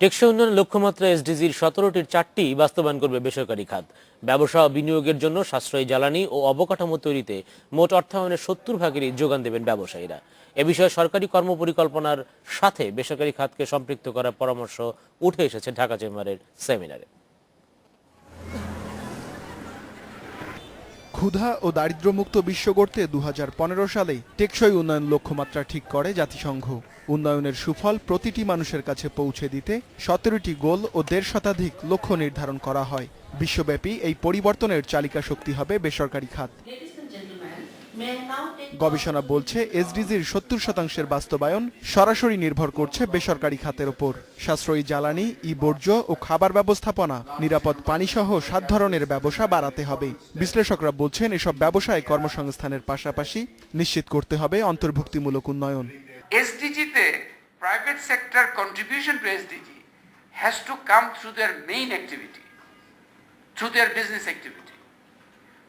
টেকসই উন্নয়ন লক্ষ্যমাত্রা এসডিজির সতেরোটির চারটি বাস্তবায়ন করবে বেসরকারি খাত। ব্যবসা ও বিনিয়োগের জন্য সাশ্রয়ী জ্বালানি ও অবকাঠামো তৈরিতে মোট অর্থায়নের সত্তর ভাগেরই যোগান দেবেন ব্যবসায়ীরা। এ বিষয়ে সরকারি কর্মপরিকল্পনার সাথে বেসরকারি খাতকে সম্পৃক্ত করার পরামর্শ উঠে এসেছে ঢাকা চেম্বারের সেমিনারে। ক্ষুধা ও দারিদ্র্যমুক্ত বিশ্ব গড়তে দু হাজার পনেরো সালে টেকসই উন্নয়ন লক্ষ্যমাত্রা ঠিক করে জাতিসংঘ। উন্নয়নের সুফল প্রতিটি মানুষের কাছে পৌঁছে দিতে সতেরোটি গোল ও দেড় শতাধিক লক্ষ্য নির্ধারণ করা হয়। বিশ্বব্যাপী এই পরিবর্তনের চালিকা শক্তি হবে বেসরকারি খাত। গবেষণা বলছে এসডিজির সত্তর শতাংশের বাস্তবায়ন সরাসরি নির্ভর করছে বেসরকারি খাতের ওপর। সাশ্রয়ী জ্বালানি ই বর্জ্য ও খাবার ব্যবস্থাপনা নিরাপদ পানিসহ সাত ধরনের ব্যবসা বাড়াতে হবে। বিশ্লেষকরা বলছেন এসব ব্যবসায় কর্মসংস্থানের পাশাপাশি নিশ্চিত করতে হবে অন্তর্ভুক্তিমূলক উন্নয়ন। their main activity, through their business activity,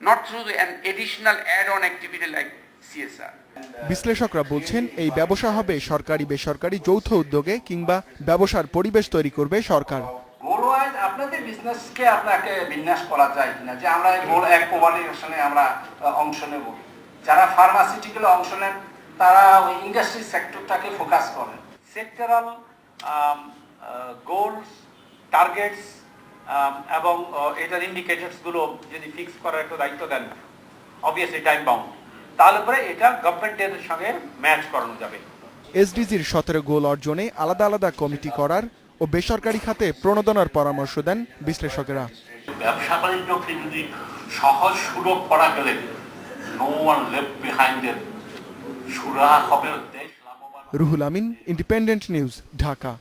not through the- an additional add-on activity like CSR. বিশ্লেষকরা বলছেন এই ব্যবসা হবে সরকারি বেসরকারি যৌথ উদ্যোগে কিংবা ব্যবসার পরিবেশ তৈরি করবে সরকার। গোল ওয়াইজ আপনাদের বিজনেসকে আপনাকে বিন্যাস করা যায় কিনা? যে আমরা এই গোল এক কোভালিউশনে আমরা অংশ নেব। যারা ফার্মাসিউটিক্যাল অংশ নেন তারা ওই ইন্ডাস্ট্রি সেক্টরটাকে ফোকাস করেন। সেক্টরাল গোলস টার্গেটস এবং এটার ইন্ডিকেটরসগুলো যদি ফিক্স করার একটা দায়িত্ব দেন অবভিয়াসলি টাইম বাউন্ড তাহলে পরে এটা গভর্নমেন্টের সঙ্গে ম্যাচ করানো যাবে। এসডিজির সতেরো গোল অর্জনে আলাদা আলাদা কমিটি করার ও বেসরকারি খাতে প্রণোদনার পরামর্শ দেন বিশ্লেষকেরা। ব্যবসা বাণিজ্যকে যদি সহজ সুলভ করা গেলে নো ওয়ান লেফট বিহাইন্ড সুরা হবে রুহুল আমিন ইন্ডিপেন্ডেন্ট নিউজ ঢাকা।